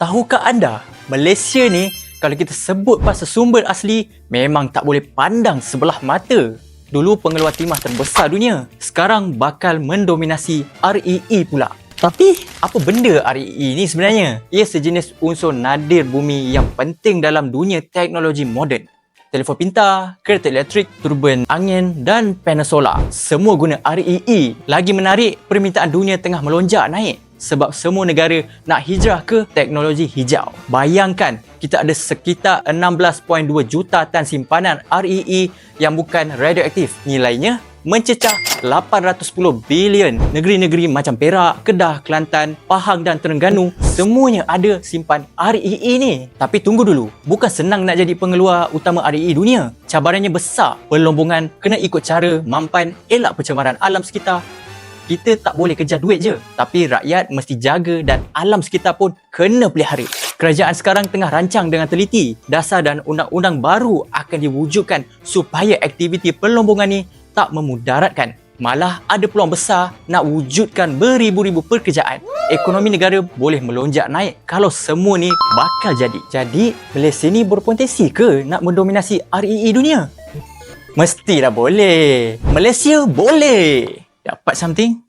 Tahukah anda, Malaysia ni kalau kita sebut pasal sumber asli memang tak boleh pandang sebelah mata. Dulu pengeluar timah terbesar dunia, sekarang bakal mendominasi REE pula. Tapi apa benda REE ni sebenarnya? Ia sejenis unsur nadir bumi yang penting dalam dunia teknologi moden. Telefon pintar, kereta elektrik, turban angin dan panel solar. Semua guna REE. Lagi menarik, permintaan dunia tengah melonjak naik sebab semua negara nak hijrah ke teknologi hijau. Bayangkan, kita ada sekitar 16.2 juta tan simpanan REE yang bukan radioaktif. Nilainya mencecah 810 bilion. Negeri-negeri macam Perak, Kedah, Kelantan, Pahang dan Terengganu semuanya ada simpan REE ni. Tapi tunggu dulu, bukan senang nak jadi pengeluar utama REE dunia. Cabarannya besar. Pelombongan kena ikut cara mampan elak pencemaran alam sekitar kita tak boleh kejar duit je. Tapi rakyat mesti jaga dan alam sekitar pun kena pelihara. Kerajaan sekarang tengah rancang dengan teliti. Dasar dan undang-undang baru akan diwujudkan supaya aktiviti pelombongan ni tak memudaratkan. Malah ada peluang besar nak wujudkan beribu-ribu pekerjaan. Ekonomi negara boleh melonjak naik kalau semua ni bakal jadi. Jadi, Malaysia ni berpotensi ke nak mendominasi REE dunia? Mestilah boleh. Malaysia boleh. Dapat something?